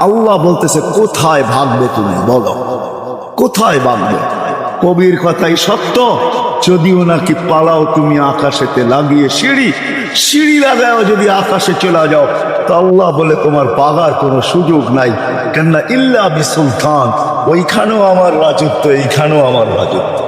আল্লাহ বলতেছে, কোথায় ভাববে তুমি? বলো। কোথায় ভাববে কবির কথাই সত্য। যদিও নাকি পালাও তুমি আকাশেতে লাগিয়ে সিঁড়ি সিঁড়ি লাগাও যদি আকাশে চলে যাও, তো আল্লাহ বলে তোমার পাগার কোনো সুযোগ নাই। কেননা ইল্লা বিসুলতান, ওইখানেও আমার রাজত্ব, এইখানেও আমার রাজত্ব।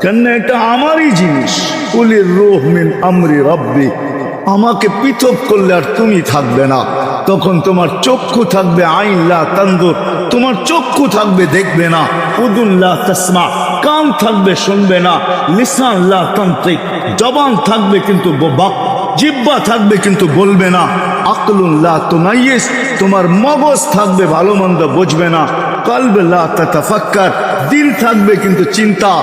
কেন এটা আমারই জিনিস? কুলির রোহ মিন আমরি রব্বি। আমাকে পৃথক করলে আর তুমি থাকবে না। তখন তোমার চক্ষু থাকবে আইনলা তান্দুর তোমার চক্ষু থাকবে দেখবে না। উদুল্লাহ তসমা। কান থাকবে শুনবে না। লিসানলা তান্ত্রিক। জবান থাকবে কিন্তু বাক। জিব্বা থাকবে কিন্তু বলবে না। আকলুল্লাহ তোমাইয়েস তোমার মগজ থাকবে ভালো মন্দ বুঝবে না। কলবেল্লাহ তাফাক্কার দিল থাকবে কিন্তু চিন্তা।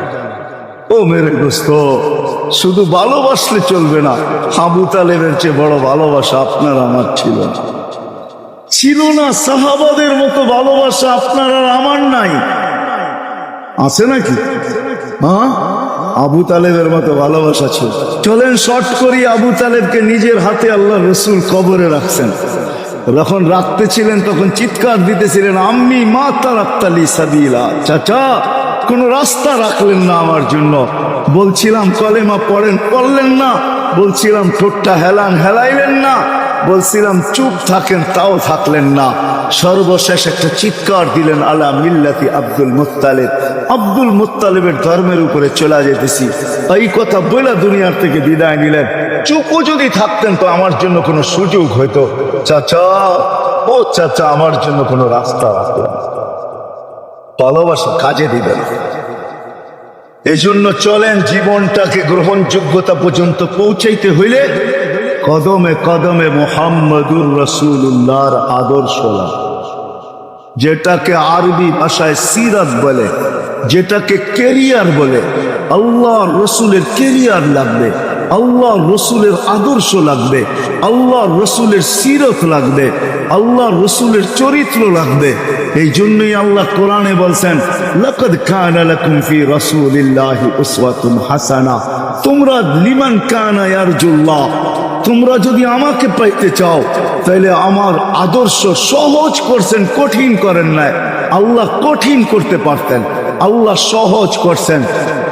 ও মেরে দোস্ত, শুধু ভালোবাসলে চলবে না। হাবু তালেবের চেয়ে বড় ভালোবাসা আপনার আমার ছিল ছিল না সাহাবাদের মতো ভালোবাসা আপনার আর আমার নাই। আছে নাকি? হ্যাঁ? আবু তালেবের মতো ভালোবাসা ছিল। চলেন শর্ট করি, আবু তালেবকে নিজের হাতে আল্লাহ রসুল কবরে রাখছেন। যখন রাখতে ছিলেন, তখন চিৎকার দিতেছিলেন, আম্মি মা তারাক্তালি সাবিলা। চাচা কোনো রাস্তা রাখলেন না আমার জন্য। বলছিলাম, কলেমা পড়েন, পড়লেন না। বলছিলাম, ঠোঁটটা হেলান হেলাইলেন না। বলছিলাম, চুপ থাকেন, তাও থাকলেন না। সর্বশেষ একটা চিৎকার দিলেন, আলা মিল্লাতি আব্দুল মুত্তালেব। আব্দুল মুত্তালেবের ধর্মের উপরে চলে যেতেছি। এই কথা বইলা দুনিয়ার থেকে বিদায় নিলেন। চুপও যদি থাকতেন তো আমার জন্য কোনো সুযোগ হইতো। চাচা, ও চাচা, আমার জন্য কোনো রাস্তা রাখতেন না। ভালোবাসা কাজে দিবেন এজন্য চলেন জীবনটাকে গ্রহণযোগ্যতা পর্যন্ত পৌঁছাইতে হইলে কদমে কদমে মোহাম্মদুর রসুল্লাহর আদর্শ। যেটাকে আরবি ভাষায় সিরাত বলে, যেটাকে কেরিয়ার বলে আল্লাহ রসুলের কেরিয়ার লাগবে আল্লাহ রসুলের আদর্শ লাগবে, আল্লাহ রসুলের সিরত লাগবে, আল্লাহ রসুলের চরিত্র লাগবে। এই জন্যই আল্লাহ কোরআনে বলছেন, লাকাদ কানা লাকুম হাসানা। তোমরা লিমান কানা ইয়ারজুল্লাহ, তোমরা যদি আমাকে পাইতে চাও তাহলে আমার আদর্শ সহজ করছেন, কঠিন করেন নাই। আল্লাহ কঠিন করতে পারতেন, আল্লাহ সহজ করছেন।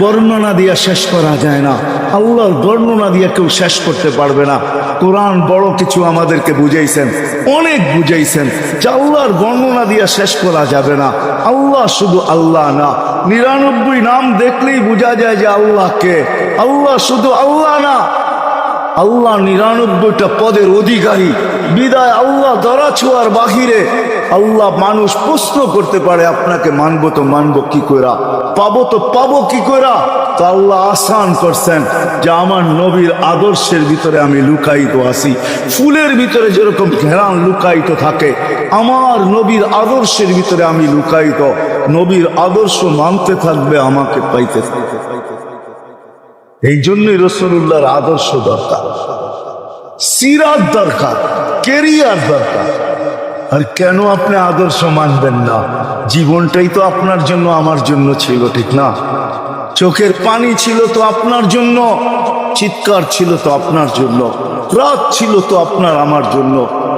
বর্ণনা দিয়া শেষ করা যায় না। আল্লাহর বর্ণনা দিয়ে কেউ শেষ করতে পারবে না। কোরআন বড় কিছু আমাদেরকে বুঝাইছেন, অনেক বুঝাইছেন যে আল্লাহর বর্ণনা দিয়ে শেষ করা যাবে না। আল্লাহ শুধু আল্লাহ না, নিরানব্বই নাম দেখলেই বোঝা যায় যে আল্লাহকে আল্লাহ শুধু আল্লাহ না আল্লাহ নিরানব্বইটা পদের অধিকারী। বিদায় আল্লাহ ধরা ছোঁয়ার বাহিরে আল্লাহ মানুষ প্রশ্ন করতে পারে, আপনাকে মানবো তো মানবো কি করা পাবো তো পাবো কি করা তো আল্লাহ আসান করছেন যে আমার নবীর আদর্শের ভিতরে আমি লুকায়িত আছি। ফুলের ভিতরে যেরকম ঘেরান লুকায়িত থাকে, আমার নবীর আদর্শের ভিতরে আমি লুকায়িত। নবীর আদর্শ মানতে থাকবে, আমাকে পাইতে থাকবে। এই জন্যই রসুল্লাহর আদর্শ দরকার। সিরাত দরকার, কেরিয়ার দরকার। আর কেন আপনি আদর্শ মানবেন না? জীবনটাই তো আপনার জন্য, আমার জন্য ছিল, ঠিক না? চোখের পানি ছিল তো আপনার জন্য, চিৎকার ছিল তো আপনার জন্য, রাত ছিল তো আপনার, আমার জন্য।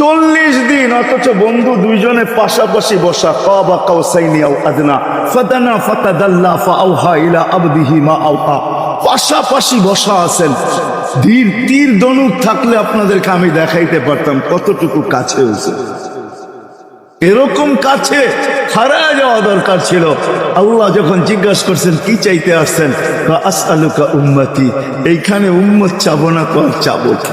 চল্লিশ দিন, অথচ বন্ধু দুইজনে পাশাপাশি বসা কাবা কাউসাইনি আও আদনা, ফাদানা ফাতাদাল্লা ফাআউহা ইলা আবদিহি মা আওহা। পাশাপাশি বসা আছেন। ধীর তীর দনুক থাকলে আপনাদেরকে আমি দেখাইতে পারতাম কতটুকু কাছে হয়েছে। এরকম কাছে হারায় যাওয়া দরকার ছিল। আল্লাহ যখন জিজ্ঞাসা করছেন, কি চাইতে আসছেন? আসআলুকা উম্মতি, এইখানে উম্মত চাবো না আর চাবো? কি?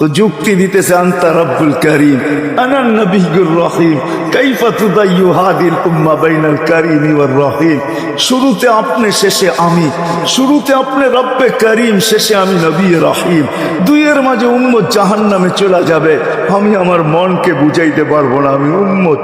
তো যুক্তি দিতেছে, আন্তা রব্বুল করিম আনান নবিয়ুর রহিম, কাইফা তুদাইয়ু হাদিল উম্মা বাইনাল করিম ওয়ার রহিম। শুরুতে আপনি, শেষে আমি। শুরুতে আপনি, রব্বে করিম, শেষে আমি নবী রহিম। দুইয়ের মাঝে উম্মত জাহান্নামে চলে যাবে। আমি আমার মনকে বুঝাইতে পারব না, আমি উম্মত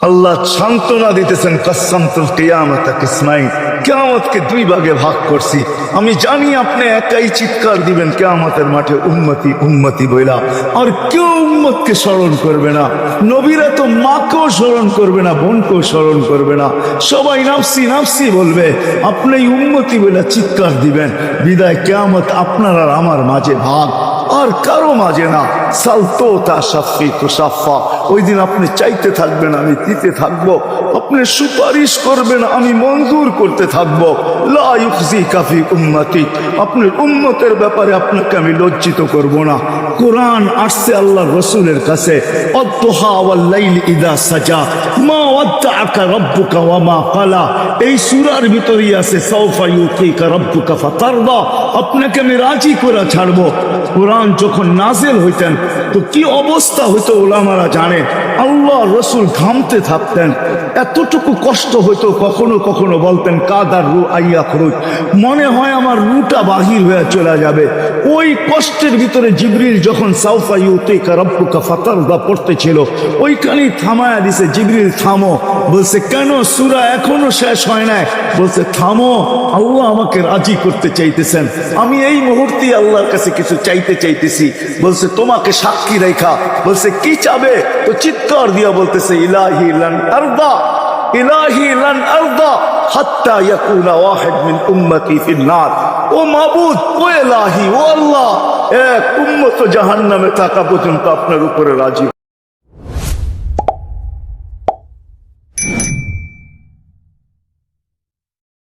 আল্লাহ সান্ত্বনা দিতেছেন কসামতুল কিয়ামত কিসমাই কেয়ামতকে দুই ভাগে ভাগ করছি। আমি জানি আপনি একাই চিৎকার দিবেন, কেয়ামতের মাঠে উন্মতি উন্মতি বইলা, আর কেউ উম্মতকে স্মরণ করবে না। নবীরা তো মাকেও স্মরণ করবে না, বোনকেও স্মরণ করবে না। সবাই নাফসি নাফসি বলবে, আপনি উন্মতি বইলা চিৎকার দিবেন। বিদায় কেয়ামত আপনার আর আমার মাঝে ভাগ। আর কারও মাঝে না। সালতো তা সাফি তো সাফা। ওই দিন আপনি চাইতে থাকবেন, আমি দিতে থাকব। আপনি সুপারিশ করবেন, আমি মঞ্জুর করতে থাকব। লা ইউখজি কাফি উম্মতি। আপনার উম্মতের ব্যাপারে আপনাকে আমি লজ্জিত করব না। কোরআন আসছে আল্লাহ রসুলের কাছে। এই সূরার ভিতরেই আছে আপনাকে আমি রাজি করে ছাড়বো। কোরআন যখন নাজেল হইতেন, তো কি অবস্থা হইতো ওলামারা জানে? আল্লাহ রসুল ঘামতে থাকতেন। এতটুকু কষ্ট হইতো কখনো কখনো বলতেন, কাদার রু আইয়া খরচ মনে হয় আমার রুটা বাহির হয়ে চলে যাবে। ওই কষ্টের ভিতরে জিবরিল যখন সাউফা ইউতিকা রব্বুকা ফাতারদা পড়তেছিল, ওইখানেই থামায়া দিছে, জিবরিল, থামো। বলছে, কেন? সুরা এখনও শেষ হয় নাই? বলছে, থামো, আল্লাহ আমাকে রাজি করতে চাইতেছেন। আমি এই মুহূর্তে আল্লাহর কাছে কিছু চাইতে চাইতেছি। বলছে, তোমাকে সাক্ষী রেখা। বলছে, কি চাবে? তো চিৎকার দিয়া বলতেছে, ইলাহি লান আরদা, ইলাহি লান আরদা, হাত্তা ইয়াকুনা ওয়াহিদ মিন উম্মতি ফিন নার ও মাবুদ, ও ইলাহি ও আল্লাহ, এক উম্মত জাহান্নামে থাকা পর্যন্ত আপনার উপরে রাজি।